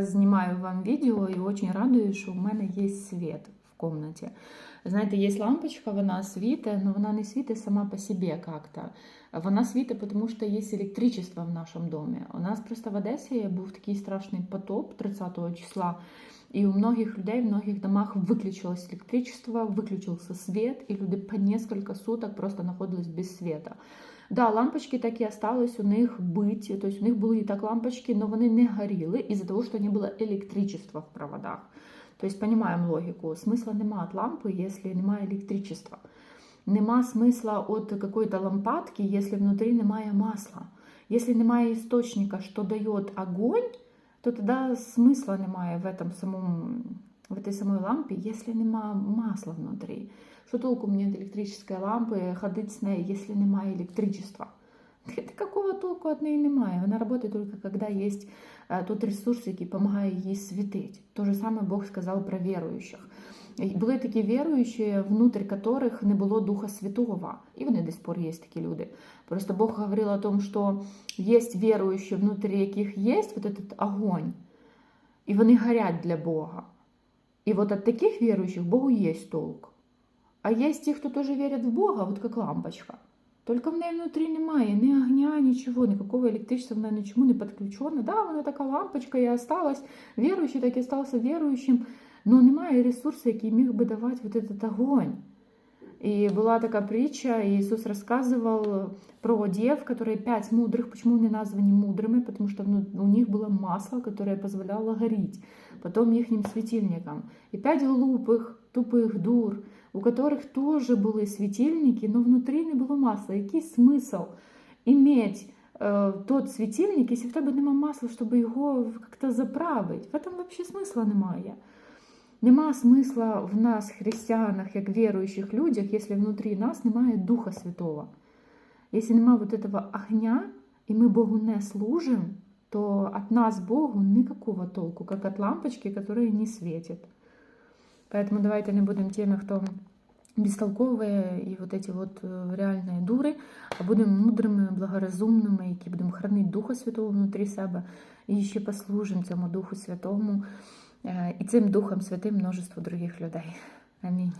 Знімаю вам відео і очень радуюсь, що у мене є світ. в комнаті. Знаєте, є лампочка, вона світить, але вона не світить сама по собі як-то. Вона світить, тому що є електричество в нашому домі. У нас просто в Одесі був такий страшний потоп 30 числа. И у многих людей в многих домах выключилось электричество, выключился свет, и люди по несколько суток просто находились без света. Да, лампочки так і осталось у них быть, то есть у них були і так лампочки, но вони не горіли із-за того, що не було електричества в проводах. То есть понимаем логику. Смысла нема от лампы, если немає електричества. Нема смисла от какой-то лампадки, если внутри немає масла. Если немає істочника, що дає огонь, то тоді смисла немає в этом самому, в этой самой лампе, если нема масла внутри. Що толку мені від електричної лампи ходити з нею, якщо немає електричества? Это какого толку от неї немає? Вона працює тільки коли є е, тот ресурс, який допомагає їй світити. То же саме Бог сказав про віруючих. Були такі віруючі, внутрі которых не було Духа Святого. І вони до пор є такі люди. Просто Бог говорил о том, що є віруючі, внутрі яких є вот этот огонь, і вони горять для Бога. І от таких віруючих Богу є толк. А є ті, хто теж вірять в Бога, вот як лампочка. Только в неї внутрі немає ні огня, нічого, никакого електричества, вона нічому не підключена. Да, вона така лампочка і осталась. Віруючий так і остався віруючим, але немає ресурсу, який міг би давати вот этот огонь. И была такая притча, и Иисус рассказывал про дев, которые пять мудрых. Почему они названы мудрыми? Потому что ну, у них было масло, которое позволяло гореть. Потом их светильникам. И пять глупых, тупых дур, у которых тоже были светильники, но внутри не было масла. Який смысл иметь э, тот светильник, если в тебе нема масла, чтобы его как-то заправить? В этом вообще смысла немає. Нема смисла в нас, християнах, як віруючих людях, якщо внутрі нас немає Духа Святого. Якщо немає вот этого огня, і ми Богу не служимо, то от нас Богу никакого толку, как от лампочки, которая не светит. Поэтому давайте не будем теми, хто бестолковые і вот эти вот э, реальні дури, а будемо мудрими, благорозумними, які будемо хранити Духа Святого внутрі себе і ще послужимо цьому Духу Святому. Е, і цим Духом Святим множество других людей. Амінь.